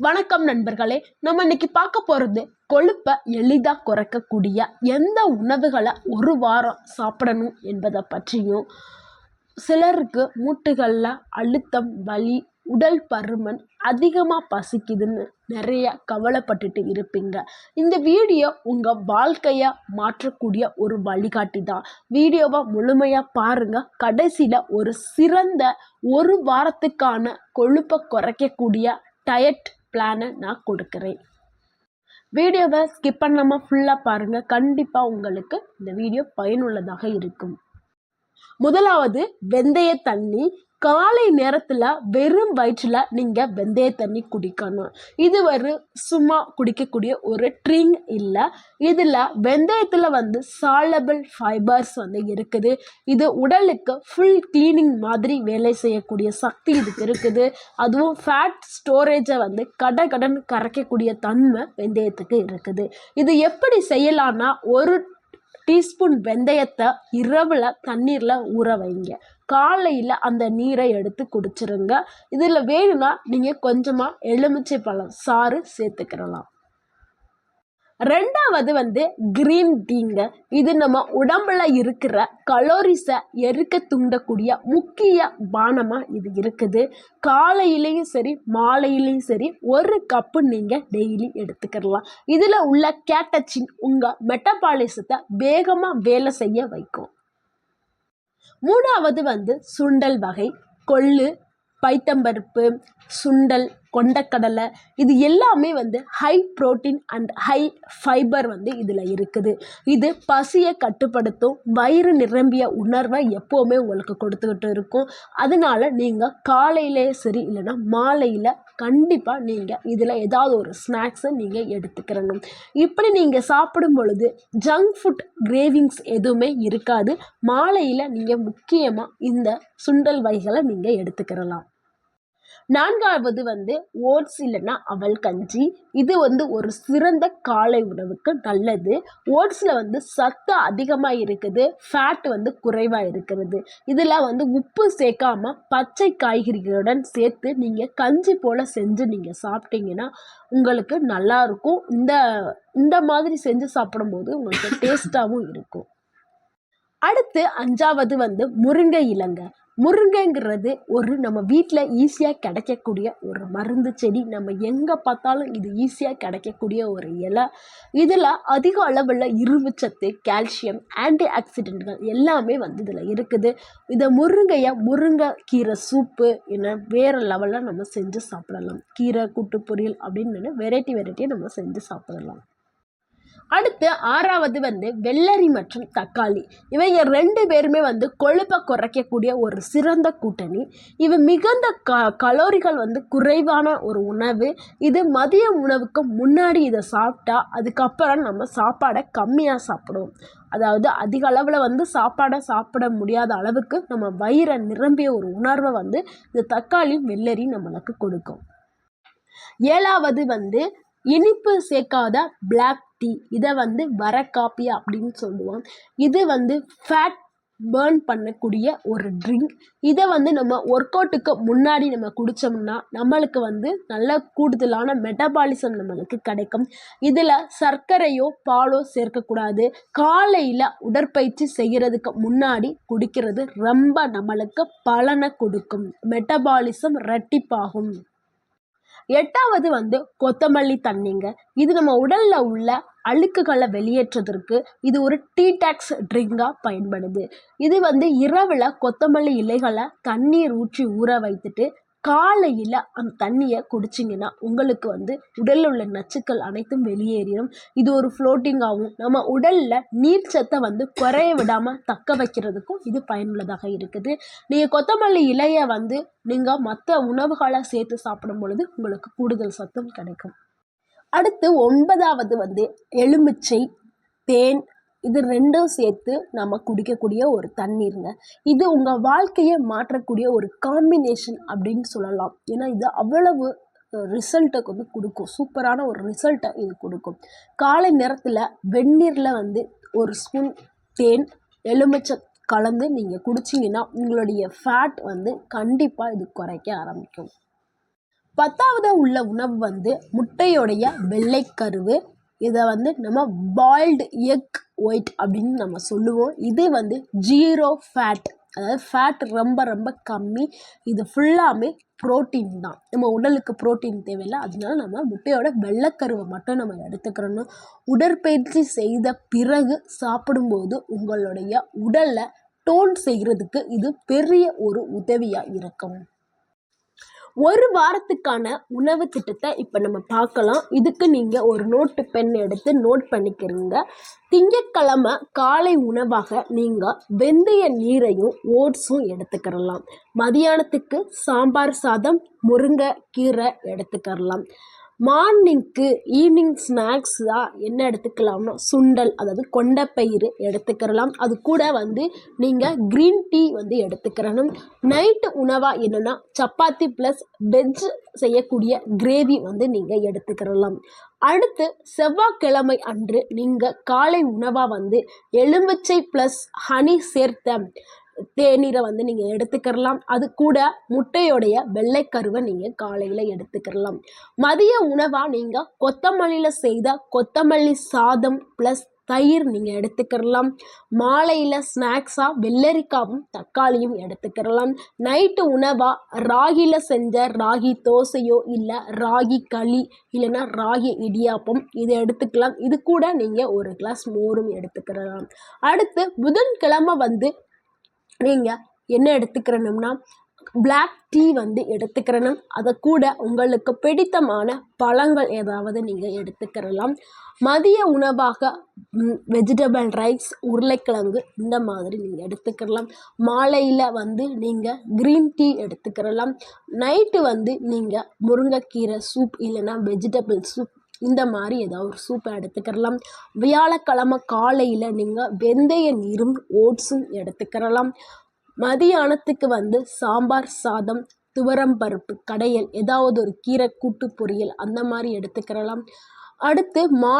வணக்கம் நண்பர்களே நம்ம இன்னைக்கு பார்க்க போகிறது கொழுப்பை எளிதாக குறைக்கக்கூடிய எந்த உணவுகளை ஒரு வாரம் சாப்பிடணும் என்பதை பற்றியும் சிலருக்கு மூட்டுகளில் அழுத்தம் வலி உடல் பருமன் அதிகமாக பசிக்குதுன்னு நிறைய கவலைப்பட்டுட்டு இருப்பீங்க. இந்த வீடியோ உங்கள் வாழ்க்கையை மாற்றக்கூடிய ஒரு வழிகாட்டி தான் வீடியோவை முழுமையாக பாருங்கள் கடைசியில் ஒரு சிறந்த ஒரு வாரத்துக்கான கொழுப்பை குறைக்கக்கூடிய டயட் பிளானை நான் கொடுக்குறேன். வீடியோவை ஸ்கிப் பண்ணாமல் ஃபுல்லாக பாருங்கள் கண்டிப்பாக உங்களுக்கு இந்த வீடியோ பயனுள்ளதாக இருக்கும். முதலாவது வெந்தய தண்ணி காலை நேரத்தில் வெறும் வயிற்றில் நீங்கள் வெந்தய தண்ணி குடிக்கணும். இது ஒரு சும்மா குடிக்கக்கூடிய ஒரு ட்ரிங்க் இல்லை. இதில் வெந்தயத்தில் வந்து சாலபிள் ஃபைபர்ஸ் வந்து இருக்குது. இது உடலுக்கு ஃபுல் க்ளீனிங் மாதிரி வேலை செய்யக்கூடிய சக்தி இதுக்கு இருக்குது. அதுவும் ஃபேட் ஸ்டோரேஜை வந்து கட கடன் கரைக்கக்கூடிய தன்மை வெந்தயத்துக்கு இருக்குது. இது எப்படி செய்யலான்னா ஒரு டீஸ்பூன் வெந்தயத்தை இரவில் தண்ணீரில் ஊற வைங்க. காலையில் அந்த நீரை எடுத்து குடிச்சிருங்க. இதில் வேணும்னா நீங்கள் கொஞ்சமாக எலுமிச்சை பழம் சாறு சேர்த்துக்கிறலாம் ரெண்டாவது வந்து க்ரீன் டீங்க இது நம்ம உடம்புல இருக்கிற கலோரிஸை எருக்க தூண்டக்கூடிய முக்கிய பானமாக இது இருக்குது. காலையிலையும் சரி மாலையிலையும் சரி ஒரு கப்பு நீங்கள் டெய்லி எடுத்துக்கிடலாம். இதில் உள்ள கேட்டச்சின் உங்கள் மெட்டபாலிசத்தை வேகமாக வேலை செய்ய வைக்கும். மூணாவது வந்து சுண்டல் வகை. கொள்ளு பைத்தம்பருப்பு சுண்டல் கொண்டக்கடலை. இது எல்லாமே வந்து high protein and high fibre வந்து இதில் இருக்குது. இது பசியை கட்டுப்படுத்தும் வயிறு நிரம்பிய உணர்வை எப்போவுமே உங்களுக்கு கொடுத்துக்கிட்டு இருக்கும். அதனால நீங்கள் காலையிலே சரி இல்லைன்னா மாலையில் கண்டிப்பாக நீங்கள் இதில் ஏதாவது ஒரு ஸ்நாக்ஸை நீங்கள் எடுத்துக்கிறணும் இப்படி நீங்கள் சாப்பிடும் பொழுது ஜங்க் ஃபுட் கிரேவிங்ஸ் எதுவுமே இருக்காது. மாலையில் நீங்கள் முக்கியமாக இந்த சுண்டல் வகைகளை நீங்கள் எடுத்துக்கிறலாம் நான்காவது வந்து ஓட்ஸ் இல்லைன்னா அவல் கஞ்சி. இது வந்து ஒரு சிறந்த காலை உணவுக்கு நல்லது. ஓட்ஸில் வந்து சத்து அதிகமாக இருக்குது ஃபேட் வந்து குறைவாக இருக்கிறது இதில் வந்து உப்பு சேர்க்காம பச்சை காய்கறிகளுடன் சேர்த்து நீங்கள் கஞ்சி போல் செஞ்சு நீங்கள் சாப்பிட்டீங்கன்னா உங்களுக்கு நல்லாயிருக்கும் இந்த இந்த மாதிரி செஞ்சு சாப்பிடும்போது உங்களுக்கு டேஸ்ட்டாகவும் இருக்கும். அடுத்து அஞ்சாவது வந்து முருங்கை இலங்கை. முருங்கைங்கிறது ஒரு நம்ம வீட்டில் ஈஸியாக கிடைக்கக்கூடிய ஒரு மருந்து செடி. நம்ம எங்கே பார்த்தாலும் இது ஈஸியாக கிடைக்கக்கூடிய ஒரு இலை. இதில் அதிக அளவில் இரும்புச்சத்து கால்சியம் ஆன்டி ஆக்சிடென்ட்கள் எல்லாமே வந்து இதில் இருக்குது. இதை முருங்கையை முருங்கை கீரை சூப்பு என்ன வேறு லெவலில் நம்ம செஞ்சு சாப்பிடலாம். கீரை கூட்டு பொரியல் அப்படின்னு வெரைட்டி வெரைட்டியாக நம்ம செஞ்சு சாப்பிடலாம். அடுத்து ஆறாவது வந்து வெள்ளரி மற்றும் தக்காளி. இவங்க ரெண்டு பேருமே வந்து கொழுப்பை குறைக்கக்கூடிய ஒரு சிறந்த கூட்டணி. இவை மிகுந்த க கலோரிகள் வந்து குறைவான ஒரு உணவு. இது மதிய உணவுக்கு முன்னாடி இதை சாப்பிட்டா அதுக்கப்புறம் நம்ம சாப்பாடை கம்மியாக சாப்பிடுவோம். அதாவது அதிக அளவில் வந்து சாப்பாடை சாப்பிட முடியாத அளவுக்கு நம்ம வயிறை நிரம்பிய ஒரு உணர்வை வந்து இந்த தக்காளி வெள்ளரி நம்மளுக்கு கொடுக்கும். ஏழாவது வந்து இனிப்பு சேர்க்காத பிளாக் டீ இதை வந்து வர காப்பி அப்படின்னு சொல்லுவோம். இது வந்து ஃபேட் பேர்ன் பண்ணக்கூடிய ஒரு ட்ரிங்க் இதை வந்து நம்ம ஒர்க் அவுட்டுக்கு முன்னாடி நம்ம குடித்தோம்னா நம்மளுக்கு வந்து நல்ல கூடுதலான மெட்டபாலிசம் நம்மளுக்கு கிடைக்கும். இதில் சர்க்கரையோ பாலோ சேர்க்கக்கூடாது. காலையில் உடற்பயிற்சி செய்கிறதுக்கு முன்னாடி குடிக்கிறது ரொம்ப நம்மளுக்கு பலனை கொடுக்கும். மெட்டபாலிசம் ரெட்டிப்பாகும் எட்டாவது வந்து கொத்தமல்லி தண்ணிங்க. இது நம்ம உடலில் உள்ள அழுக்குகளை வெளியேற்றுவதற்கு இது ஒரு டீ டேக்ஸ் ட்ரிங்காக பயன்படுது. இது வந்து இரவில் கொத்தமல்லி இலைகளை தண்ணீர் ஊற்றி ஊற வைத்துட்டு காலையில் அந்த தண்ணியை குடிச்சிங்கன்னா உங்களுக்கு வந்து உடலில் உள்ள நச்சுக்கள் அனைத்தும் வெளியேறிடும் இது ஒரு ஃப்ளோட்டிங்காகவும் நம்ம உடலில் நீர்ச்சத்தை வந்து குறைய விடாமல் தக்க வைக்கிறதுக்கும் இது பயனுள்ளதாக இருக்குது. நீங்கள் கொத்தமல்லி இலையை வந்து நீங்கள் மற்ற உணவுகளை சேர்த்து சாப்பிடும் பொழுது உங்களுக்கு கூடுதல் சத்தம் கிடைக்கும். அடுத்து ஒன்பதாவது வந்து எலுமிச்சை தேன் இது ரெண்டும் சேர்த்து நம்ம குடிக்கக்கூடிய ஒரு தண்ணீருங்க. இது உங்கள் வாழ்க்கையை மாற்றக்கூடிய ஒரு காம்பினேஷன் அப்படின்னு சொல்லலாம். ஏன்னா இது அவ்வளவு ரிசல்ட்டை வந்து கொடுக்கும். சூப்பரான ஒரு ரிசல்ட்டை இது கொடுக்கும். காலை நேரத்தில் வெந்நீரில் வந்து ஒரு ஸ்பூன் தேன் எலுமிச்சை கலந்து நீங்கள் குடிச்சிங்கன்னா உங்களுடைய ஃபேட் வந்து கண்டிப்பாக இது குறைக்க ஆரம்பிக்கும். பத்தாவது உள்ள உணவு வந்து முட்டையோடைய வெள்ளைக்கருவு இதை வந்து நம்ம பாயில்டு எக் ஒயிட் அப்படின்னு நம்ம சொல்லுவோம். இது வந்து ஜீரோ ஃபேட் அதாவது ஃபேட் ரொம்ப ரொம்ப கம்மி. இது ஃபுல்லாமே புரோட்டீன் தான். நம்ம உடலுக்கு புரோட்டீன் தேவையில்லை. அதனால நம்ம முட்டையோட வெள்ளைக்கருவை மட்டும் நம்ம எடுத்துக்கிறணும். உடற்பயிற்சி செய்த பிறகு சாப்பிடும்போது உங்களுடைய உடலை டோன் செய்கிறதுக்கு இது பெரிய ஒரு உதவியாக இருக்கும். ஒரு வாரத்துக்கான உணவு திட்டத்தை இப்போ நம்ம பார்க்கலாம். இதுக்கு நீங்கள் ஒரு நோட்டு பென் எடுத்து நோட் பண்ணிக்கிறீங்க. திங்கக்கிழமை காலை உணவாக நீங்கள் வெந்தய நீரையும் ஓட்ஸும் எடுத்துக்கிறலாம் மதியானத்துக்கு சாம்பார் சாதம் முருங்கை கீரை எடுத்துக்கிறலாம் மார்னிங்க்கு ஈவினிங் ஸ்நாக்ஸாக என்ன எடுத்துக்கலாம்னா சுண்டல் அதாவது கொண்டைப்பயிறு எடுத்துக்கிறலாம். அது கூட வந்து நீங்கள் க்ரீன் டீ வந்து எடுத்துக்கிறணும். நைட்டு உணவாக என்னென்னா சப்பாத்தி ப்ளஸ் வெஜ் செய்யக்கூடிய கிரேவி வந்து நீங்கள் எடுத்துக்கிறலாம். அடுத்து செவ்வாய்க்கிழமை அன்று நீங்கள் காலை உணவாக வந்து எலுமிச்சை ப்ளஸ் ஹனி சேர்த்த தேநீரை வந்து நீங்கள் எடுத்துக்கிறலாம். அது கூட முட்டையோடைய வெள்ளைக்கருவை நீங்கள் காலையில் எடுத்துக்கிறலாம். மதிய உணவாக நீங்கள் கொத்தமல்லியில் செய்த கொத்தமல்லி சாதம் ப்ளஸ் தயிர் நீங்கள் எடுத்துக்கிறலாம். மாலையில் ஸ்நாக்ஸாக வெள்ளரிக்காவும் தக்காளியும் எடுத்துக்கிறலாம். நைட்டு உணவாக ராகியில் செஞ்ச ராகி தோசையோ இல்லை ராகி களி இல்லைன்னா ராகி இடியாப்பம் இதை எடுத்துக்கலாம். இது கூட நீங்கள் ஒரு கிளாஸ் மோரும் எடுத்துக்கிறலாம். அடுத்து புதன்கிழமை வந்து நீங்கள் என்ன எடுத்துக்கிறணும்னா பிளாக் டீ வந்து எடுத்துக்கிறணும் அதை கூட உங்களுக்கு பிடித்தமான பழங்கள் ஏதாவது நீங்கள் எடுத்துக்கிறலாம். மதிய உணவாக வெஜிடபிள் ரைஸ் உருளைக்கிழங்கு இந்த மாதிரி நீங்கள் எடுத்துக்கிறலாம். மாலையில் வந்து நீங்கள் க்ரீன் டீ எடுத்துக்கிறலாம். நைட்டு வந்து நீங்கள் முருங்கைக்கீரை சூப் இல்லைன்னா வெஜிடபிள் சூப் இந்த மாதிரி ஏதாவது ஒரு சூப்பை எடுத்துக்கிறலாம் வியாழக்கிழமை காலையில் நீங்கள் வெந்தய நீரும் ஓட்ஸும் எடுத்துக்கிறலாம் மதியானத்துக்கு வந்து சாம்பார் சாதம் துவரம் பருப்பு கடையல் ஏதாவது ஒரு கீரை கூட்டு பொரியல் அந்த மாதிரி எடுத்துக்கிறலாம் அடுத்து மா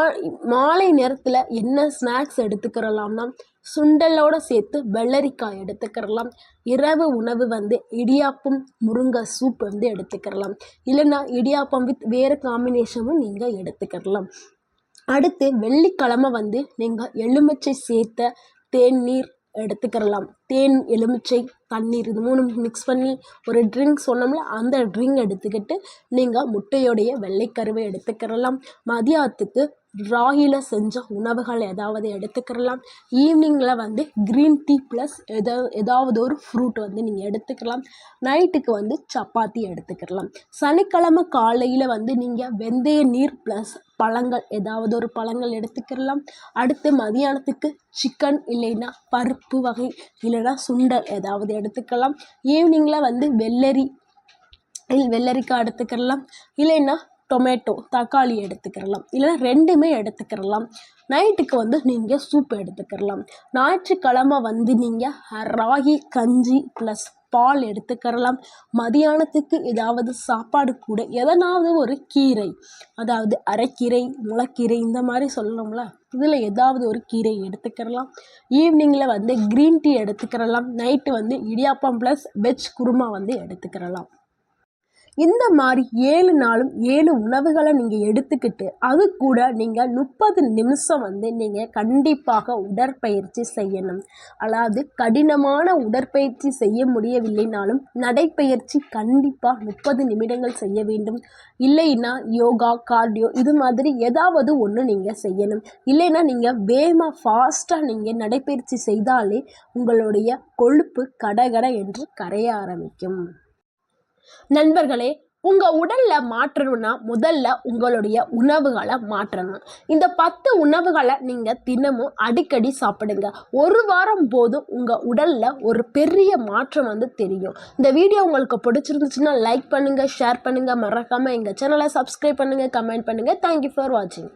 மாலை நேரத்தில் என்ன ஸ்நாக்ஸ் எடுத்துக்கிறலாம்னா சுண்டலோடு சேர்த்து வெள்ளரிக்காய் எடுத்துக்கிறலாம். இரவு உணவு வந்து இடியாப்பம் முருங்கை சூப் வந்து எடுத்துக்கிறலாம். இல்லைன்னா இடியாப்பம் வித் வேறு காம்பினேஷனும் நீங்கள் எடுத்துக்கிறலாம். அடுத்து வெள்ளிக்கிழமை வந்து நீங்கள் எலுமிச்சை சேர்த்த தேநீர் எடுத்துக்கிறலாம். தேன் எலுமிச்சை தண்ணீர் இது மூணும் மிக்ஸ் பண்ணி ஒரு ட்ரிங்க் சொன்னோம்ல அந்த ட்ரிங்க் எடுத்துக்கிட்டு நீங்கள் முட்டையோடைய வெள்ளைக்கருவை எடுத்துக்கிறலாம். மதியத்துக்கு ராகியில் செஞ்ச உணவுகள் ஏதாவது எடுத்துக்கிறலாம் ஈவினிங்கில் வந்து க்ரீன் டீ ப்ளஸ் எதா ஏதாவது ஒரு ஃப்ரூட் வந்து நீங்கள் எடுத்துக்கலாம். நைட்டுக்கு வந்து சப்பாத்தி எடுத்துக்கிறலாம் சனிக்கிழமை காலையில் வந்து நீங்கள் வெந்தய நீர் ப்ளஸ் பழங்கள் ஏதாவது ஒரு பழங்கள் எடுத்துக்கிறலாம் அடுத்து மதியானத்துக்கு சிக்கன் இல்லைன்னா பருப்பு வகை இல்லைன்னா சுண்டல் ஏதாவது எடுத்துக்கலாம். ஈவினிங்கில் வந்து வெள்ளரி வெள்ளரிக்காய் எடுத்துக்கிறலாம் இல்லைன்னா டொமேட்டோ தக்காளி எடுத்துக்கிறலாம் இல்லைன்னா ரெண்டுமே எடுத்துக்கிறலாம் நைட்டுக்கு வந்து நீங்கள் சூப் எடுத்துக்கிறலாம் ஞாயிற்றுக்கிழமை வந்து நீங்கள் ராகி கஞ்சி ப்ளஸ் பால் எடுத்துக்கிறலாம் மதியானத்துக்கு ஏதாவது சாப்பாடு கூட எதனாவது ஒரு கீரை அதாவது அரைக்கீரை முளைக்கீரை இந்த மாதிரி சொல்லணும்ல இதில் ஏதாவது ஒரு கீரை எடுத்துக்கிறலாம் ஈவினிங்கில் வந்து க்ரீன் டீ எடுத்துக்கிறலாம் நைட்டு வந்து இடியாப்பம் ப்ளஸ் வெஜ் குருமா வந்து எடுத்துக்கிறலாம் இந்த மாதிரி ஏழு நாளும் ஏழு உணவுகளை நீங்கள் எடுத்துக்கிட்டு அது கூட நீங்கள் முப்பது நிமிஷம் வந்து நீங்கள் கண்டிப்பாக உடற்பயிற்சி செய்யணும். அதாவது கடினமான உடற்பயிற்சி செய்ய முடியவில்லைனாலும் நடைப்பயிற்சி கண்டிப்பாக முப்பது நிமிடங்கள் செய்ய வேண்டும். இல்லைன்னா யோகா கார்டியோ இது மாதிரி ஏதாவது ஒன்று நீங்கள் செய்யணும். இல்லைன்னா நீங்கள் வேகமாக ஃபாஸ்ட்டாக நீங்கள் நடைப்பயிற்சி செய்தாலே உங்களுடைய கொழுப்பு கடகட என்று கரைய ஆரம்பிக்கும். நண்பர்களே உங்கள் உடலில் மாற்றணும்னா முதல்ல உங்களுடைய உணவுகளை மாற்றணும். இந்த பத்து உணவுகளை நீங்கள் தினமும் அடிக்கடி சாப்பிடுங்க. ஒரு வாரம் போதும் உங்கள் உடலில் ஒரு பெரிய மாற்றம் வந்து தெரியும். இந்த வீடியோ உங்களுக்கு பிடிச்சிருந்துச்சுன்னா லைக் பண்ணுங்கள் ஷேர் பண்ணுங்கள் மறக்காமல் எங்கள் சேனலை சப்ஸ்கிரைப் பண்ணுங்கள் கமெண்ட் பண்ணுங்கள் தேங்க்யூ ஃபார் வாட்சிங்